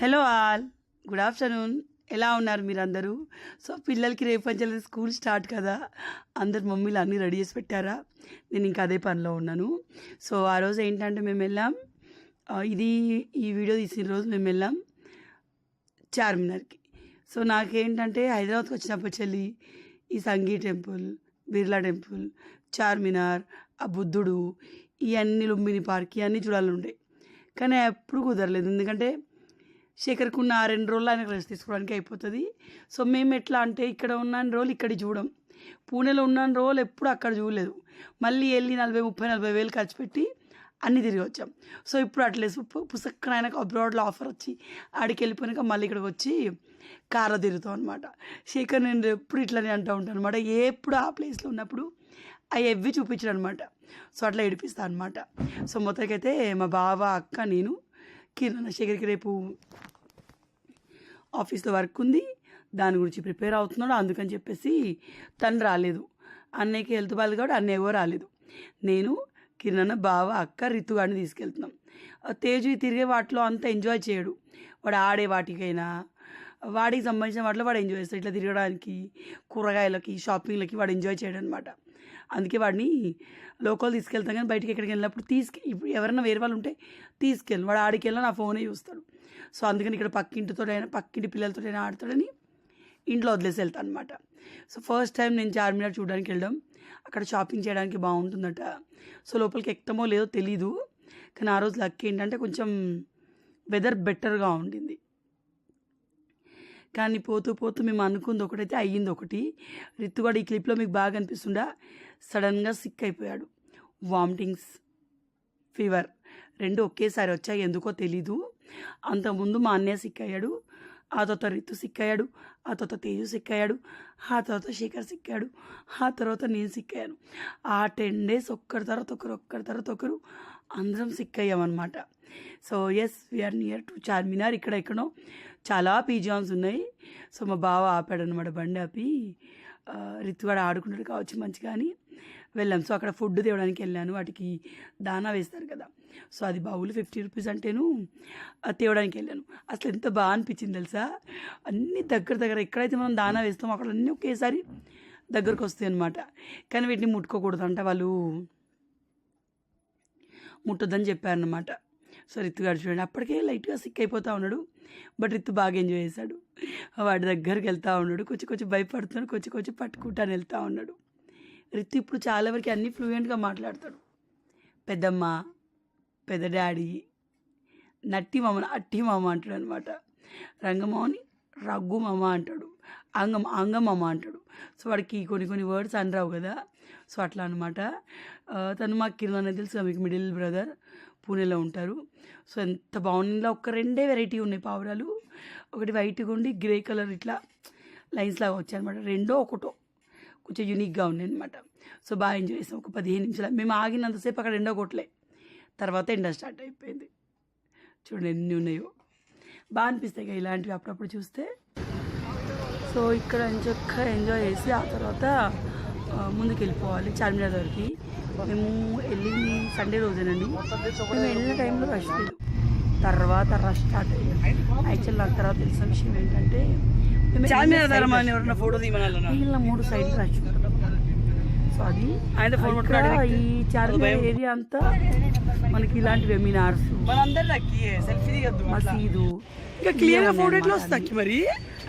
Hello all good afternoon ఎలా ఉన్నారు మీరందరూ? సో పిల్లలకి రేపు స్కూల్ స్టార్ట్ కదా. అందరు మమ్మీలు అన్నీ రెడీ చేసి పెట్టారా? నేను ఇంకా అదే పనిలో ఉన్నాను. సో ఆ రోజు ఏంటంటే మేము వెళ్ళాం. ఇది ఈ వీడియో తీసిన రోజు మేము వెళ్ళాం చార్మినార్కి. సో నాకేంటంటే హైదరాబాద్కి వచ్చినప్పుడు చెల్లి ఈ సంగీ టెంపుల్ బిర్లా టెంపుల్ చార్మినార్ ఆ బుద్ధుడు ఇవన్నీ లుంబిని పార్క్ ఇవన్నీ చూడాలని ఉండే. కానీ ఎప్పుడు కుదరలేదు. ఎందుకంటే శేఖర్కి ఉన్న ఆ రెండు రోజులు ఆయన రెస్ట్ తీసుకోవడానికి అయిపోతుంది. సో మేము ఎట్లా అంటే ఇక్కడ ఉన్న రోజులు ఇక్కడ చూడం. పూణేలో ఉన్న రోజులు ఎప్పుడు అక్కడ చూడలేదు. మళ్ళీ వెళ్ళి నలభై ముప్పై నలభై వేలు ఖర్చు పెట్టి అన్నీ తిరిగి వచ్చాం. సో ఇప్పుడు అట్లేసి పుస్తకం ఆయనకు అబ్రాడ్లో ఆఫర్ వచ్చి ఆడికి వెళ్ళిపోయినాక మళ్ళీ ఇక్కడికి వచ్చి కార్లో తిరుగుతాం అనమాట శేఖర్ నేను ఎప్పుడు ఇట్లానే అంటూ ఉంటాను అనమాట ఎప్పుడు ఆ ప్లేస్లో ఉన్నప్పుడు అవి ఎవ్వి చూపించాడు అనమాట సో అట్లా ఏడిపిస్తాను అనమాట సో మొత్తానికైతే మా బావ అక్క నేను కిరణ్ శేఖర్కి రేపు ఆఫీస్లో వర్క్ ఉంది. దాని గురించి ప్రిపేర్ అవుతున్నాడు. అందుకని చెప్పేసి తను రాలేదు. అన్నయ్యకి హెల్త్ బాగాలేదు కాబట్టి అన్నయ్య రాలేదు. నేను కిరణ్ బావ అక్క రితుగాడిని తీసుకెళ్తున్నాం. తేజు తిరిగే వాటిలో అంత ఎంజాయ్ చేయడు. వాడు ఆడే వాటికైనా వాడికి సంబంధించిన వాటిలో వాడు ఎంజాయ్ చేస్తాడు. ఇట్లా తిరగడానికి కూరగాయలకి షాపింగ్లకి వాడు ఎంజాయ్ చేయడం అనమాట అందుకే వాడిని లోకల్ తీసుకెళ్తాం కానీ బయటికి ఎక్కడికి వెళ్ళినప్పుడు తీసుకు ఇప్పుడు ఎవరైనా వేరే వాళ్ళు ఉంటే తీసుకెళ్ళి వాడు ఆడికి వెళ్ళినా నా ఫోనే చూస్తాడు. సో అందుకని ఇక్కడ పక్కింటితోటైనా పక్కింటి పిల్లలతోటైనా ఆడతాడని ఇంట్లో వదిలేసి వెళ్తాను అనమాట సో ఫస్ట్ టైం నేను చార్మినార్ చూడడానికి వెళ్ళడం. అక్కడ షాపింగ్ చేయడానికి బాగుంటుందట. సో లోపలికి ఎక్కుతామో లేదో తెలీదు. కానీ ఆ రోజు లక్ ఏంటంటే కొంచెం వెదర్ బెటర్గా ఉండింది. కానీ పోతూ పోతూ మేము అనుకుంది ఒకటైతే అయ్యింది ఒకటి. రిత్తుగాడు ఈ క్లిప్లో మీకు బాగా అనిపిస్తుండా సడన్గా సిక్ అయిపోయాడు. వామిటింగ్స్ ఫీవర్ రెండు ఒకేసారి వచ్చాయి ఎందుకో తెలీదు. అంతకుముందు మా అన్నయ్య సిక్ అయ్యాడు ఆ తర్వాత రిత్తు సిక్ అయ్యాడు ఆ తర్వాత తేజు సిక్ అయ్యాడు ఆ తర్వాత శేఖర్ సిక్కాడు ఆ తర్వాత నేను సిక్ అయ్యాను. ఆ టెన్ డేస్ ఒక్కరి తర్వాత ఒకరు ఒక్కరి తర్వాత ఒకరు అందరం sick అయ్యామన్నమాట. So yes we are near to Charminar ఇక్కడ ఎక్కడో చాలా పీజియామ్స్ ఉన్నాయి. సో మా బావ ఆపాడనమాట బండి ఆపి ఆ, రితుగాడు ఆడుకుంటాడు కావచ్చు మంచిగా అని వెళ్ళాం. సో అక్కడ ఫుడ్ తేవడానికి వెళ్ళాను. వాటికి దానా వేస్తారు కదా. సో అది బావులు ఫిఫ్టీ రూపీస్ అంటేను అది తేవడానికి వెళ్ళాను. అసలు ఎంత బాగా అనిపించింది తెలుసా? అన్ని దగ్గర దగ్గర ఎక్కడైతే మనం దానా వేస్తామో అక్కడ అన్నీ ఒకేసారి దగ్గరకు వస్తాయి అనమాట కానీ వీటిని ముట్టుకోకూడదు అంట వాళ్ళు. ముట్టొద్దని చెప్పారనమాట సో రిత్తు గారు చూడండి అప్పటికే లైట్గా సిక్ అయిపోతూ ఉన్నాడు. బట్ రిత్తు బాగా ఎంజాయ్ చేశాడు. వాడి దగ్గరికి వెళ్తూ ఉన్నాడు కొంచెం కొంచెం భయపడుతున్నాడు కొంచెం కొంచెం పట్టుకుంటాను వెళ్తూ ఉన్నాడు. రిత్తు ఇప్పుడు చాలా వరకు అన్నీ ఫ్లూయెంట్గా మాట్లాడతాడు. పెద్దమ్మ పెద్ద డాడీ నట్టి మామ అట్టి మామ అంటాడు అనమాట రంగమామని రగ్గు మామ అంటాడు. అంగం అంగమామ అంటాడు. సో వాడికి కొన్ని కొన్ని వర్డ్స్ అనరావు కదా. సో అట్లా అనమాట తను మా కిరణ్ అనేది తెలుసు మీకు మిడిల్ బ్రదర్. పూణేలో ఉంటారు. సో ఎంత బాగుంది ఒక్క రెండే వెరైటీ ఉన్నాయి పావురాలు. ఒకటి వైట్గా ఉండి గ్రే కలర్ ఇట్లా లైన్స్ లాగా వచ్చాయి అనమాట రెండో ఒకటో. కొంచెం యూనిక్గా ఉన్నాయి అనమాట సో బాగా ఎంజాయ్ చేసాం. ఒక పదిహేను నిమిషాలు. మేము ఆగినంతసేపు అక్కడ రెండో కొట్టలే. తర్వాత ఎండ స్టార్ట్ అయిపోయింది. చూడండి ఎన్ని ఉన్నాయో. బాగా అనిపిస్తాయి కదా ఇలాంటివి అప్పుడప్పుడు చూస్తే. సో ఇక్కడ చక్కగా ఎంజాయ్ చేసి ఆ తర్వాత ముందుకు వెళ్ళిపోవాలి చార్మినార్ దగ్గరికి. మేము వెళ్ళింది సండే రోజేనండి. మేము వెళ్ళిన టైంలో రష్ లేదు తర్వాత రష్ స్టార్ట్ అయ్యింది యాక్చువల్ నాకు తర్వాత తెలిసిన విషయం ఏంటంటే మిగిలిన మూడు సైడ్లు రష్ ఉంటుంది సో అది ఈ చార్మినార్ ఏరియా అంతా మనకి ఇలాంటి వెమినార్స్ మసీదు ఇంకా క్లియర్గా ఇవన్నీ ఫోటో ఎట్లా వస్తాయి మరి?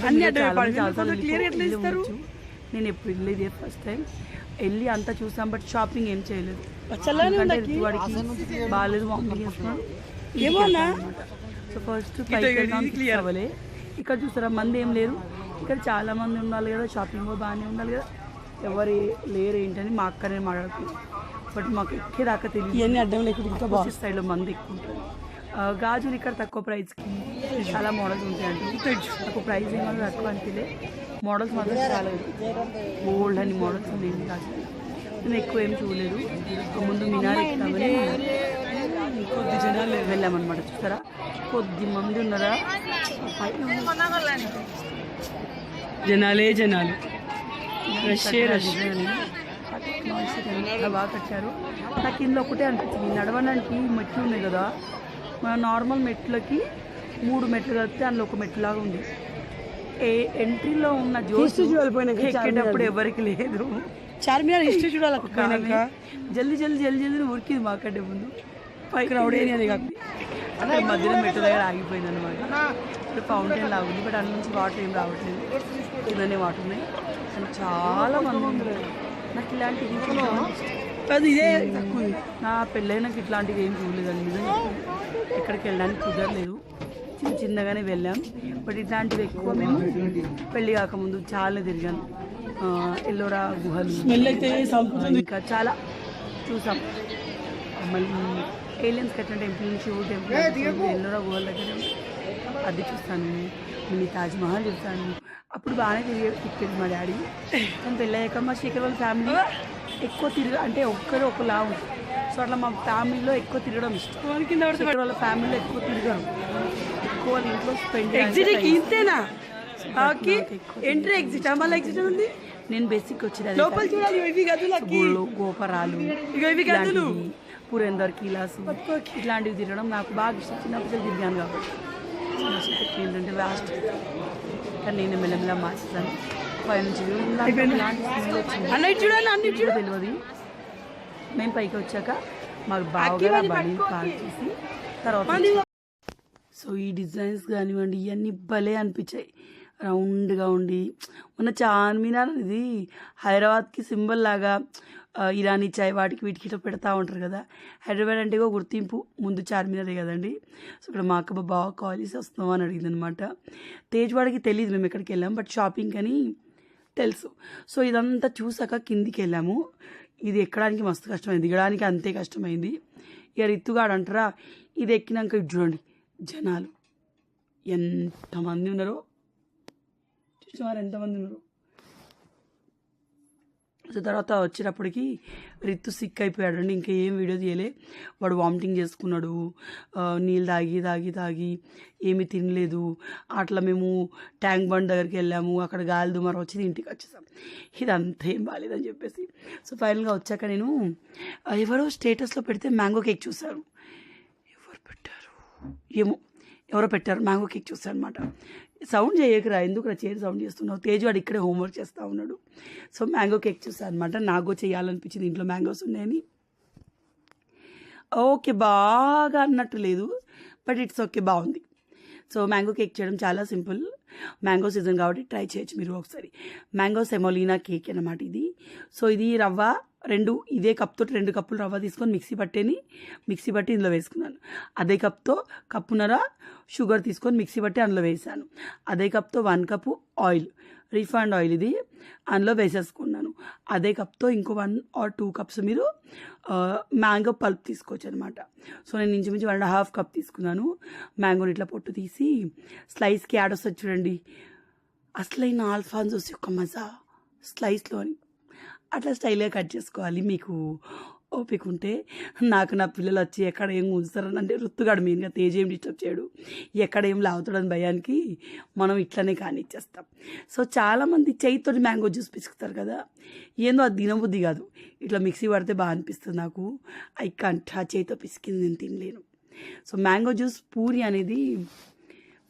అన్ని క్లియర్ ఎట్లా వెళ్ళి ఇస్తారు. నేను ఎప్పుడు వెళ్ళేది ఫస్ట్ టైం. వెళ్ళి అంతా చూసాం బట్ షాపింగ్ ఏం చేయలేదు. ఎందుకంటే. వాడికి బాగాలేదు వామిటింగ్ చేస్తున్నాడు? సో ఫస్ట్ పైకి. అవ్వలే. ఇక్కడ చూసారా మంది ఏం లేరు. ఇక్కడ చాలా మంది ఉండాలి కదా షాపింగ్ కూడా బాగానే ఉండాలి కదా. ఎవరు లేరు ఏంటని మా అక్కనే మాట్లాడుతుంది బట్ మాకు ఎక్కేదాకా తెలియదు. అడ్డం లేకుండా ఆపోజిట్ సైడ్లో మంది ఎక్కువ ఉంటుంది గాజులు ఇక్కడ తక్కువ ప్రైస్కి చాలా మోడల్స్ ఉంటాయండి. నాకు ప్రైస్ ఏమో తక్కువ అనిపించలే మోడల్స్ మాత్రం చాలా ఓల్డ్ అని మోడల్స్ ఉన్నాయి. కాదు నేను ఎక్కువ ఏం చూడలేదు. ముందు మినార్ ఎక్కుతామని కొద్ది జనాలు వెళ్ళామన్నమాట. చూస్తారా కొద్ది మంది ఉన్నారా? జనాలే జనాలు. రష్యే రష్ బాగా కట్టారు. నాకు ఇందులో ఒకటే అనిపించింది. నడవడానికి మెట్లు ఉన్నాయి కదా. మన నార్మల్ మెట్లకి మూడు మెట్లు కలిపితే అందులో ఒక మెట్లు లాగా ఉంది. ఎంట్రీలో ఉన్న చూడాలిపోయినాక ఎక్కేటప్పుడు ఎవరికి లేదు. చార్మినార్ హిస్టరీ ఆమె జల్దీ జల్దీ జల్దీ జల్దీ ఉరికింది మాకంటే ముందు. పైకి క్రౌడ్ ఏరియా కాదు అక్కడ మధ్యలో మెట్టు దగ్గర ఆగిపోయింది అనమాట ఇక్కడ ఫౌంటైన్ లాగా ఉంది బట్ అందులో నుంచి వాటర్ ఏం రావట్లేదు. కిందనే వాటర్ ఉన్నాయి. కానీ చాలా మంది ఉన్నారు. నాకు ఇష్టం. అది ఇదే తక్కువ ఉంది. నా పెళ్ళైనాక ఇట్లాంటివి ఏం చూడలేదండి నిజంగా. ఎక్కడికి వెళ్ళడానికి కుదరలేదు. చిన్న చిన్నగానే వెళ్ళాం. బట్ ఇట్లాంటివి ఎక్కువ మేము పెళ్ళి కాకముందు చాలా తిరిగాను ఆ, ఎల్లోరా గుహలు. ఇంకా చాలా చూసాం. మళ్ళీ ఏలియన్స్ కట్టిన టెంపుల్ నుంచి శివుడు టెంపుల్ ఎల్లోరా గుహల దగ్గర అది చూస్తాను. మినీ తాజ్ మహల్ చూస్తాను. అప్పుడు బాగానే తిరిగి తిప్పేది మా డాడీ. కానీ పెళ్ళయ్యాక మా శేఖర్ వాళ్ళ ఫ్యామిలీ ఎక్కువ తిరగ అంటే ఒక్కరు ఒకలా ఉంటుంది సో అట్లా మా ఫ్యామిలీలో ఎక్కువ తిరగడం ఇష్టం. వాళ్ళ ఫ్యామిలీలో ఎక్కువ తిరగరు. ఎక్కువ ఇంట్లో స్పెండ్ ఎగ్జిట్ ఇంతేనా? ఓకే ఎంట్రీ ఎగ్జిట్ మళ్ళీ ఎగ్జిట్ ఉంది? నేను బేసిక్ వచ్చేది లోపల చూడాలి ఇవి గదులకి. గోపురాలు ఇవి గదులు. పురేందర్ కిలాస్. ఇట్లాంటివి తిరగడం నాకు బాగా ఇష్టం. చిన్నప్పుడు తిరిగాను కాబట్టి. ఏంటంటే కానీ నేను మెల్లమెల్ల మార్చేసాను. పైనుంచి చూడాలి అన్నిటి కూడా తెలియదు మేము పైకి వచ్చాక మాకు బాగా బండి పార్క్ చేసి తర్వాత సో ఈ డిజైన్స్ కానివ్వండి ఇవన్నీ భలే అనిపించాయి. రౌండ్గా ఉండి. మన చార్మినార్ ఇది హైదరాబాద్కి సింబల్ లాగా ఇరానీ చాయ్ వాటికి వీటికి ఇట్లా పెడతా ఉంటారు కదా. హైదరాబాద్ అంటే ఒక గుర్తింపు ముందు చార్మినారే కదండి. సో ఇక్కడ మా అక్క బాగా కాల్ చేసి వస్తున్నాం అని అడిగింది అనమాట తేజ్వాడికి తెలియదు మేము ఎక్కడికి వెళ్ళాం బట్ షాపింగ్ అని తెలుసు. సో ఇదంతా చూసాక కిందికి వెళ్ళాము. ఇది ఎక్కడానికి మస్తు కష్టమైంది దిగడానికి అంతే కష్టమైంది. ఇక రిత్తుగాడు అంటారా ఇది ఎక్కినాక ఇటు చూడండి. జనాలు. ఎంతమంది ఉన్నారో? చూసినారు ఎంతమంది ఉన్నారు? సో తర్వాత వచ్చేటప్పటికి రిత్తు సిక్ అయిపోయాడండి ఇంకా ఏం వీడియో తీయలే. వాడు వామిటింగ్ చేసుకున్నాడు నీళ్ళు తాగి తాగి తాగి ఏమీ తినలేదు. అట్లా మేము ట్యాంక్ బండ్ దగ్గరికి వెళ్ళాము అక్కడ గాలి దుమారం వచ్చి ఇంటికి వచ్చేసాం. ఇదంతా ఏం బాగాలేదని చెప్పేసి. సో ఫైనల్గా వచ్చాక నేను ఎవరో స్టేటస్లో పెడితే మ్యాంగో కేక్ చూశాను ఎవరు పెట్టారు? ఏమో ఎవరో పెట్టారు మ్యాంగో కేక్ చూస్తాను అనమాట సౌండ్ చేయకరా ఎందుకు రా చైర్ సౌండ్ చేస్తున్నావు? తేజు వాడు ఇక్కడే హోంవర్క్ చేస్తూ ఉన్నాడు. సో మ్యాంగో కేక్ చూస్తాను అనమాట నాకు చేయాలనిపించింది ఇంట్లో మ్యాంగోస్ ఉన్నాయని. ఓకే బాగా అన్నట్టు లేదు బట్ ఇట్స్ ఓకే బాగుంది. సో మ్యాంగో కేక్ చేయడం చాలా సింపుల్. మ్యాంగో సీజన్ కాబట్టి ట్రై చేయొచ్చు మీరు ఒకసారి. మ్యాంగో సెమోలినా కేక్ అనమాట ఇది. సో ఇది రవ్వ రెండు ఇదే కప్తో రెండు కప్పులు రవ్వ తీసుకొని మిక్సీ పట్టేని మిక్సీ పట్టి ఇందులో వేసుకున్నాను. అదే కప్తో కప్పున్నర షుగర్ తీసుకొని మిక్సీ పట్టి అందులో వేసాను. అదే కప్తో one cup oil refined oil ఇది అందులో వేసేసుకున్నాను. అదే కప్తో ఇంకో వన్ ఆర్ టూ కప్స్ మీరు మ్యాంగో పల్ప్ తీసుకోవచ్చు అనమాట సో నేను ఇంచుమించు వన్ అండ్ హాఫ్ కప్ తీసుకున్నాను. మ్యాంగోని ఇట్లా పొట్టు తీసి స్లైస్కి యాడ్ వస్తుంది చూడండి. అసలైన ఆల్ఫాన్సోస్ యొక్క మజా స్లైస్లోని. అట్లా స్టైల్గా కట్ చేసుకోవాలి. మీకు ఓపిక ఉంటే నాకు నా పిల్లలు వచ్చి ఎక్కడ ఏం ఉంచుతారని అంటే రుత్తుగాడు మెయిన్గా తేజ్ ఏం డిస్టర్బ్ చేయడు. ఎక్కడ ఏం లాగుతాడని భయానికి మనం ఇట్లనే కానిచ్చేస్తాం. సో చాలామంది చేయితో మ్యాంగో జ్యూస్ పిసుకుతారు కదా. ఏందో అది తినబుద్ధి కాదు. ఇట్లా మిక్సీ పడితే బాగా అనిపిస్తుంది నాకు. ఐ కంట ఆ చేయితో పిసికింది నేను తినలేను. సో మ్యాంగో జ్యూస్ పూరి అనేది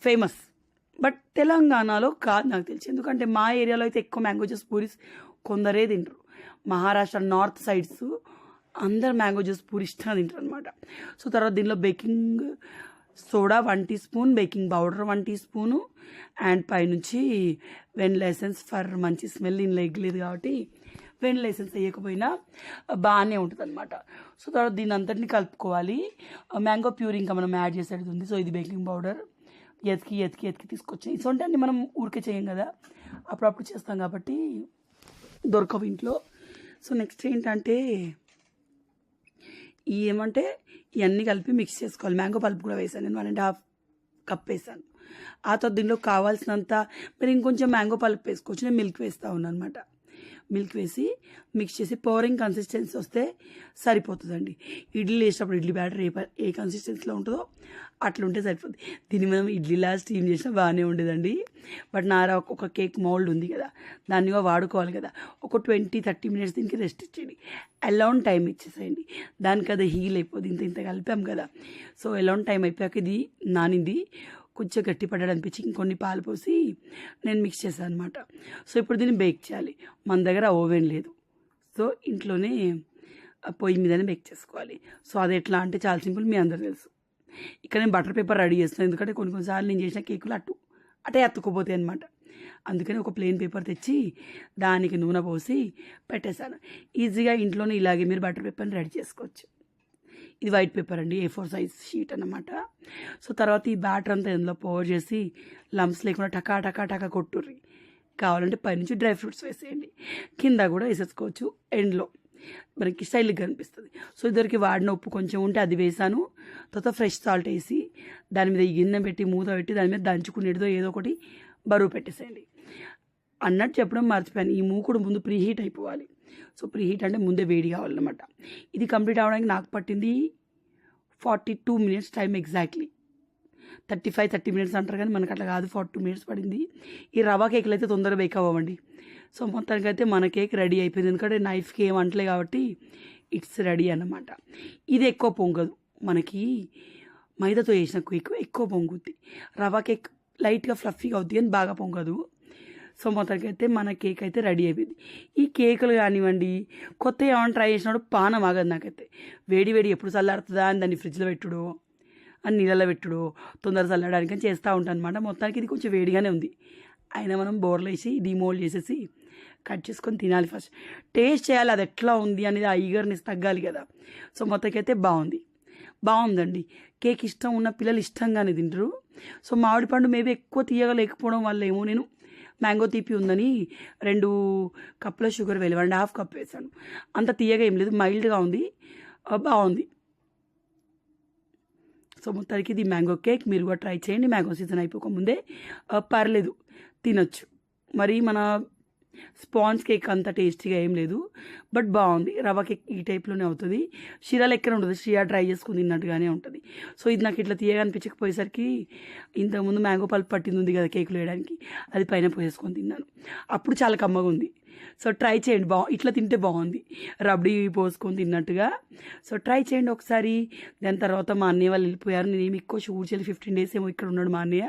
ఫేమస్. బట్ తెలంగాణలో కాదు నాకు తెలిసి. ఎందుకంటే మా ఏరియాలో అయితే ఎక్కువ మ్యాంగో జ్యూస్ పూరీస్ కొందరే తింటారు. మహారాష్ట్ర నార్త్ సైడ్స్ అందరు మ్యాంగో జ్యూస్ పూరి ఇష్టంగా తింటారు అనమాట సో తర్వాత దీనిలో baking soda one teaspoon baking powder one teaspoon and పైనుంచి వెన్ ఎసెన్స్ ఫర్ మంచి స్మెల్ ఇందులో ఎగ్గలేదు కాబట్టి వెన్ లైసెన్స్ వేయకపోయినా బాగానే ఉంటుంది అనమాట సో తర్వాత దీని అంతటిని కలుపుకోవాలి. మ్యాంగో ప్యూర్ ఇంకా మనం యాడ్ చేసేది ఉంది. సో ఇది బేకింగ్ పౌడర్. ఎతికి ఎతికి ఎతికి తీసుకొచ్చాయి సో అంటే అన్ని మనం ఊరికే చేయం కదా. అప్పుడప్పుడు చేస్తాం కాబట్టి దొరకవు ఇంట్లో. సో నెక్స్ట్ ఏంటంటే ఈ ఏమంటే ఇవన్నీ కలిపి మిక్స్ చేసుకోవాలి. మ్యాంగో పల్ప్ కూడా వేసాను నేను. వన్ అండ్ హాఫ్ కప్ వేసాను. ఆ తర్వాత దీనిలో కావాల్సినంత మీరు ఇంకొంచెం మ్యాంగో పల్ప్ వేసుకోవచ్చు. నేను మిల్క్ వేస్తూ ఉన్నాను అనమాట మిల్క్ వేసి మిక్స్ చేసి పౌరింగ్ కన్సిస్టెన్సీ వస్తే సరిపోతుందండి. ఇడ్లీ వేసినప్పుడు ఇడ్లీ బ్యాటర్ ఏ ఏ కన్సిస్టెన్సీలో ఉంటుందో అట్లుంటే ఉంటే సరిపోతుంది దీన్ని మనం ఇడ్లీలా స్టీమ్ చేసినా బాగానే ఉండేదండి. బట్ నా ఒక్కొక్క ఒక కేక్ మౌల్డ్ ఉంది కదా దాన్ని వాడుకోవాలి కదా. ఒక ట్వంటీ థర్టీ మినిట్స్ దీనికి రెస్ట్ ఇచ్చేయండి. అలౌన్ టైం ఇచ్చేసేయండి. దానికి అది హీల్ అయిపోద్ది. ఇంత ఇంత కలిపాం కదా. సో అలౌన్ టైం అయిపోయాక ఇది నానింది. కొంచెం గట్టి పడ్డాడు అనిపించి ఇంకొన్ని పాలు పోసి నేను మిక్స్ చేశాను అనమాట సో ఇప్పుడు దీన్ని బేక్ చేయాలి. మన దగ్గర ఓవెన్ లేదు. సో ఇంట్లోనే ఆ పొయ్యి మీదనే బేక్ చేసుకోవాలి. సో అది ఎట్లా అంటే చాలా సింపుల్ మీ అందరు తెలుసు. ఇక్కడ నేను బటర్ పేపర్ రెడీ చేస్తాను ఎందుకంటే కొన్ని కొన్నిసార్లు నేను చేసిన కేకులు అటు అటే అతుక్కుపోతాయి అనమాట అందుకని ఒక ప్లెయిన్ పేపర్ తెచ్చి దానికి నూనె పోసి పెట్టేశాను. ఈజీగా ఇంట్లోనే ఇలాగే మీరు బటర్ పేపర్ని రెడీ చేసుకోవచ్చు. ఇది వైట్ పేపర్ అండి ఏ ఫోర్ సైజ్ షీట్ అన్నమాట. సో తర్వాత ఈ బ్యాటర్ అంతా ఇందులో పవర్ చేసి లంప్స్ లేకుండా టకా టకా టకా కొట్టుర్రి. కావాలంటే పైనుంచి డ్రై ఫ్రూట్స్ వేసేయండి. కింద కూడా వేసేసుకోవచ్చు. ఎండ్లో మనకి స్టైల్గా కనిపిస్తుంది. సో ఇద్దరికి వాడిన ఉప్పు కొంచెం ఉంటే అది వేసాను. తర్వాత ఫ్రెష్ సాల్ట్ వేసి దాని మీద గిన్నె పెట్టి మూత పెట్టి దాని మీద దంచుకునేటిదో ఏదో ఒకటి బరువు పెట్టేసేయండి. అన్నట్టు చెప్పడం మర్చిపోయాను. ఈ మూకుడు ముందు ప్రీ హీట్ అయిపోవాలి. సో ప్రీ హీట్ అంటే ముందే వేడి కావాలన్నమాట. ఇది కంప్లీట్ అవ్వడానికి నాకు పట్టింది forty two minutes time exactly. Thirty five thirty minutes అంటారు కానీ మనకు అట్లా కాదు. ఫార్టీ టూ మినిట్స్ పడింది. ఈ రవా కేకులు అయితే తొందరగా బేక్ అవ్వండి సో మొత్తానికి అయితే మన కేక్ రెడీ అయిపోయింది. ఎందుకంటే నైఫ్కి ఏం అంటలే కాబట్టి ఇట్స్ రెడీ అన్నమాట. ఇది ఎక్కువ పొంగదు. మనకి మైదాతో చేసిన కేక్ ఎక్కువ పొంగుద్ది. రవా కేక్ లైట్గా ఫ్లఫీగా అవుద్ది కానీ బాగా పొంగదు. సో మొత్తానికి అయితే మన కేక్ అయితే రెడీ అయిపోయింది. ఈ కేకులు కానివ్వండి కొత్త ఏమైనా ట్రై చేసినప్పుడు పానం ఆగదు నాకైతే. వేడి వేడి ఎప్పుడు చల్లారుతుందా అని దాన్ని ఫ్రిడ్జ్లో పెట్టుడు అని నీళ్ళలో పెట్టుడు తొందర చల్లడానికి చేస్తూ ఉంటాను అనమాట మొత్తానికి ఇది కొంచెం వేడిగానే ఉంది. అయినా మనం బోర్లు వేసి డిమోల్డ్ చేసేసి కట్ చేసుకొని తినాలి ఫస్ట్ టేస్ట్ చేయాలి అది ఎట్లా ఉంది అనేది ఆ ఈగర్నెస్ తగ్గాలి కదా. సో మొత్తకైతే బాగుంది. బాగుందండి. కేక్ ఇష్టం ఉన్న పిల్లలు ఇష్టంగానే తింటారు. సో మామిడి పండు మేబీ ఎక్కువ తీయగా లేకపోవడం వల్ల ఏమో నేను మ్యాంగో తీపి ఉందని రెండు కప్పుల షుగర్ వేలి అండ్ హాఫ్ కప్ వేసాను. అంత తీయగా ఏం లేదు మైల్డ్గా ఉంది. బాగుంది. సో మొత్తానికి ఇది మ్యాంగో కేక్ మీరు కూడా ట్రై చేయండి. మ్యాంగో సీజన్ అయిపోకముందే. ముందే పర్లేదు. తినొచ్చు. మరి మన స్పాంజ్ కేక్ అంత టేస్టీగా ఏం లేదు బట్ బాగుంది. రవ్వ కేక్ ఈ టైప్లోనే అవుతుంది. షిరా లెక్కనే ఉంటుంది. షిరా ట్రై చేసుకుని తిన్నట్టుగానే ఉంటుంది. సో ఇది నాకు ఇట్లా తీయగా అనిపించకపోయేసరికి ఇంతకుముందు మ్యాంగో పల్ప్ పట్టింది ఉంది కదా కేకులు వేయడానికి అది పైన పోసేసుకొని తిన్నాను. అప్పుడు చాలా కమ్మగా ఉంది. సో ట్రై చేయండి. బా ఇట్లా తింటే బాగుంది. రబ్డీ పోసుకొని తిన్నట్టుగా. సో ట్రై చేయండి ఒకసారి. దాని తర్వాత మా అన్నయ్య వాళ్ళు వెళ్ళిపోయారు. నేను ఏమి ఎక్కువ షూట్ చేయాలి ఫిఫ్టీన్ డేస్ ఏమో ఇక్కడ ఉన్నాడు మా అన్నయ్య.